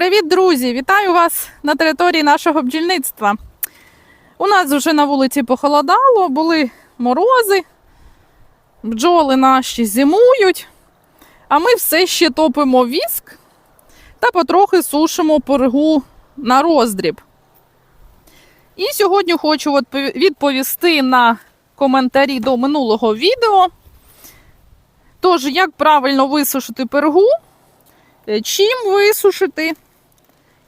Привіт, друзі! Вітаю вас на території нашого бджільництва. У нас вже на вулиці похолодало, були морози, бджоли наші зимують, а ми все ще топимо віск та потрохи сушимо пергу на роздріб. І сьогодні хочу відповісти на коментарі до минулого відео. Тож, як правильно висушити пергу, е, чим висушити,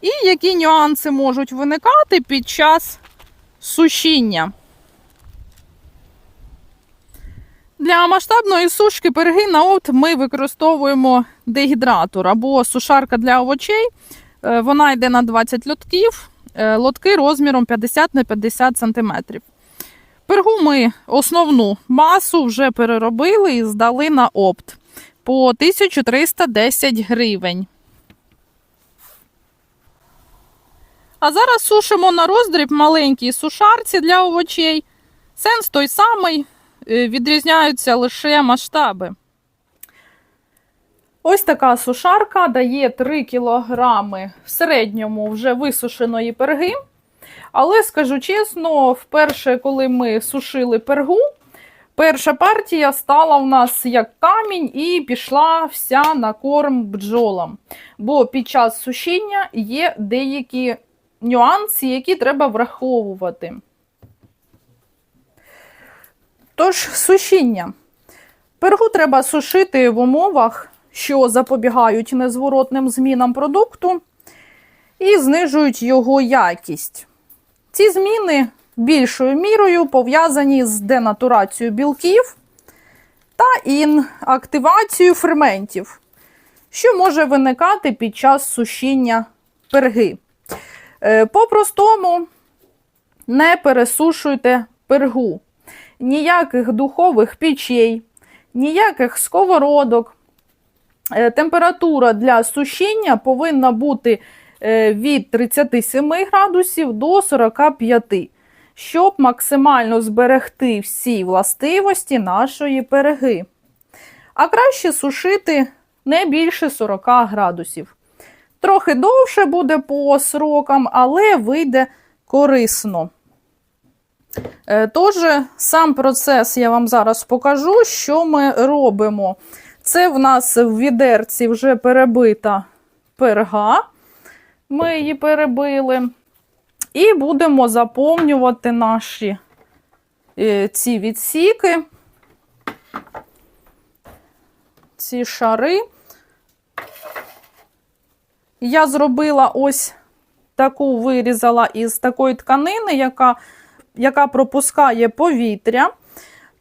і які нюанси можуть виникати під час сушіння. Для масштабної сушки перги на опт ми використовуємо дегідратор або сушарка для овочей. Е, Вона йде на 20 лотків, е, лотки розміром 50 на 50 см. Пергу ми основну масу вже переробили і здали на опт по 1310 гривень. А зараз сушимо на роздріб маленькій сушарці для овочей. Сенс той самий, е, відрізняються лише масштаби. Ось така сушарка дає 3 кг в середньому вже висушеної перги. Але скажу чесно, вперше, коли ми сушили пергу, перша партія стала у нас як камінь і пішла вся на корм бджолам. Бо під час сушіння є деякі нюанси, які треба враховувати. Тож, сушіння. Пергу треба сушити в умовах, що запобігають незворотним змінам продукту і знижують його якість. Ці зміни більшою мірою пов'язані з денатурацією білків та інактивацією ферментів, що може виникати під час сушіння перги. Е, По-простому не пересушуйте пергу. Ніяких духових печей, ніяких сковородок. Е, Температура для сушіння повинна бути е, від 37 градусів до 45, щоб максимально зберегти всі властивості нашої перги. А краще сушити не більше 40 градусів. Трохи довше буде по срокам, але вийде корисно. Е, Тож, сам процес я вам зараз покажу, що ми робимо. Це в нас в відерці вже перебита перга. Ми її перебили. І будемо заповнювати наші е, ці відсіки, ці шари. Я зробила ось таку вирізала із такої тканини, яка, яка пропускає повітря,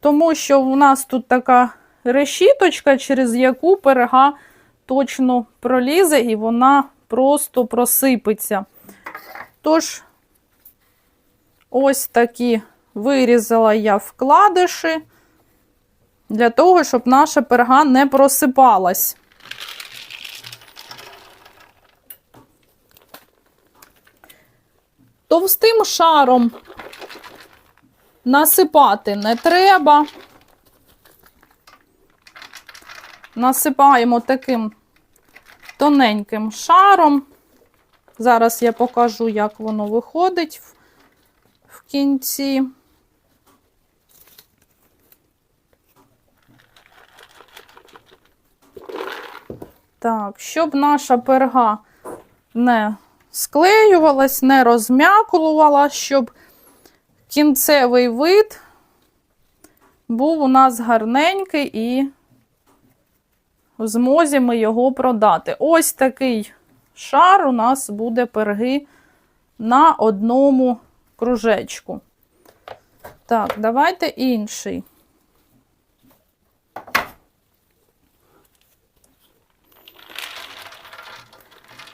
тому що в нас тут така решіточка, через яку перега точно пролізе і вона просто просипеться. Тож, ось такі вирізала я вкладиші для того, щоб наша перга не просипалась. Товстим шаром насипати не треба. Насипаємо таким тоненьким шаром. Зараз я покажу, як воно виходить в, кінці. Так, щоб наша перга не склеювалась, не розм'якувала, щоб кінцевий вид був у нас гарненький і в змозі ми його продати. Ось такий шар у нас буде перги на одному кружечку. Так, давайте інший.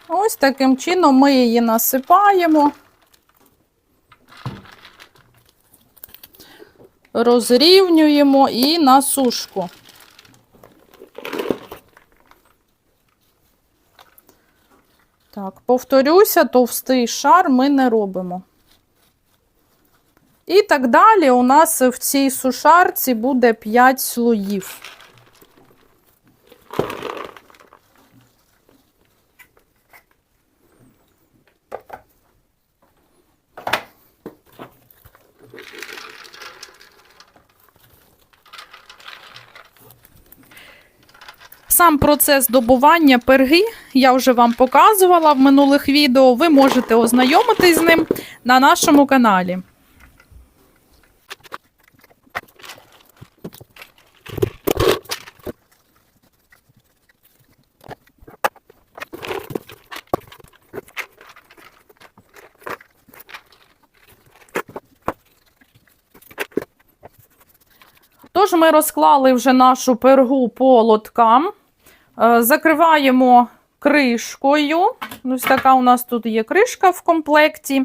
Ось таким чином ми її насипаємо, розрівнюємо і на сушку. Так, повторюся, товстий шар ми не робимо. І так далі у нас в цій сушарці буде 5 слоїв. Сам процес добування перги я вже вам показувала в минулих відео. Ви можете ознайомитись з ним на нашому каналі. Тож ми розклали вже нашу пергу по лоткам. Е, Закриваємо кришкою. Ось така у нас тут є кришка в комплекті.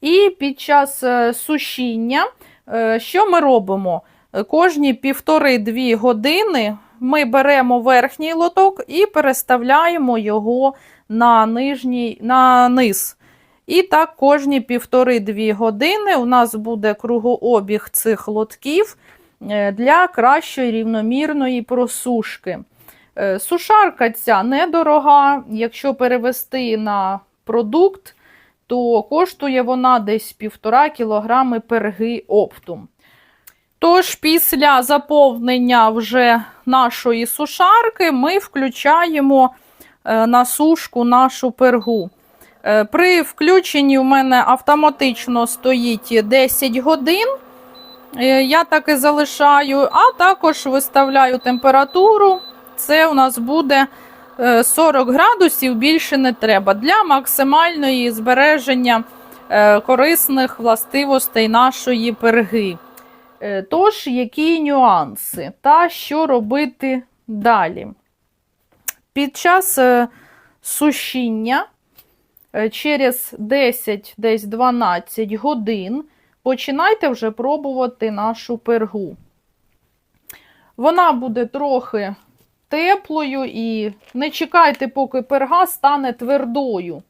І під час е, сушіння, е, що ми робимо? Кожні півтори-дві години ми беремо верхній лоток і переставляємо його на, нижній, на низ. І так кожні півтори-дві години у нас буде кругообіг цих лотків для кращої рівномірної просушки. Е, Сушарка ця недорога. Якщо перевести на продукт, то коштує вона десь 1,5 кг перги оптум. Тож, після заповнення вже нашої сушарки ми включаємо е, на сушку нашу пергу. Е, При включенні у мене автоматично стоїть 10 годин. Я так і залишаю, а також виставляю температуру. Це у нас буде е, 40 градусів, більше не треба для максимальної збереження е, корисних властивостей нашої перги. Е, Тож, які нюанси та що робити далі? Під час е, сушіння е, через 10, десь 12 годин починайте вже пробувати нашу пергу. Вона буде трохи теплою і не чекайте, поки перга стане твердою.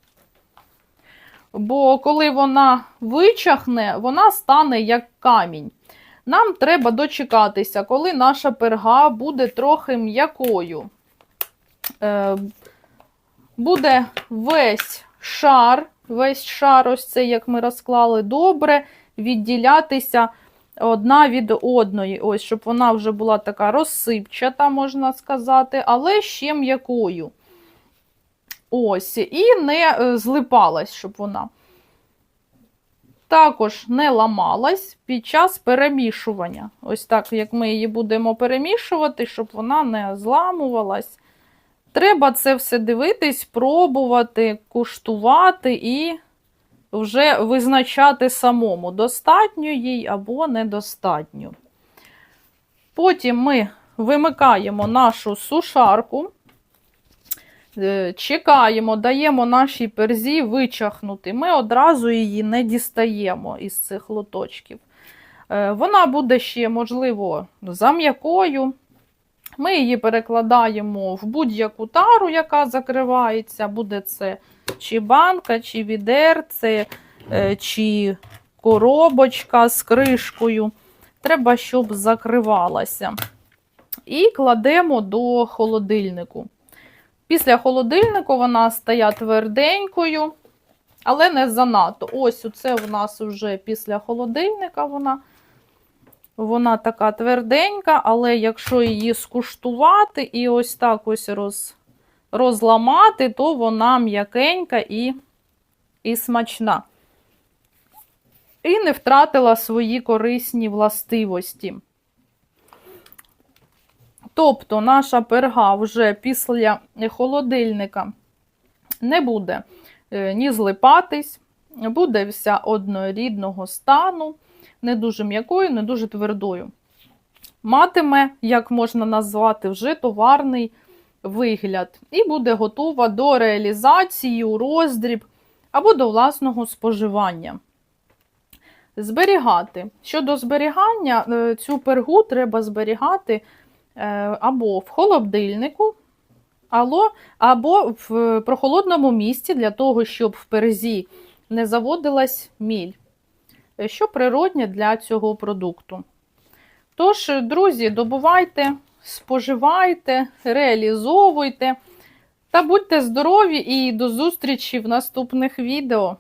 Бо коли вона вичахне, вона стане як камінь. Нам треба дочекатися, коли наша перга буде трохи м'якою. Е, буде весь шар, весь шар, ось це, як ми розклали, добре відділятися одна від одної. Ось, щоб вона вже була така розсипчата, можна сказати, але ще м'якою. Ось, і не е, злипалась, щоб вона. Також не ламалась під час перемішування. Ось так, як ми її будемо перемішувати, щоб вона не зламувалась. Треба це все дивитись, пробувати, куштувати і вже визначати самому, достатньо їй або недостатньо. Потім ми вимикаємо нашу сушарку, е, чекаємо, даємо нашій перзі вичахнути. Ми одразу її не дістаємо із цих лоточків. Е, Вона буде ще, можливо, за м'якою. Ми її перекладаємо в будь-яку тару, яка закривається. Буде це чи банка, чи відерце, е, чи коробочка з кришкою. Треба, щоб закривалася. І кладемо до холодильнику. Після холодильнику вона стає тверденькою, але не занадто. Ось це у нас вже після холодильника вона. Вона така тверденька, але якщо її скуштувати і ось так ось роз, розламати, то вона м'якенька і, і смачна. І не втратила свої корисні властивості. Тобто наша перга вже після холодильника не буде е, ні злипатись, буде вся однорідного стану, не дуже м'якою, не дуже твердою. Матиме, як можна назвати, вже товарний вигляд, і буде готова до реалізації у роздріб або до власного споживання. Зберігати. Щодо зберігання, е, цю пергу треба зберігати е, або в холодильнику, або, в прохолодному місці для того, щоб в перзі не заводилась міль, е, що природне для цього продукту. Тож, друзі, добувайте, споживайте, реалізовуйте та будьте здорові і до зустрічі в наступних відео.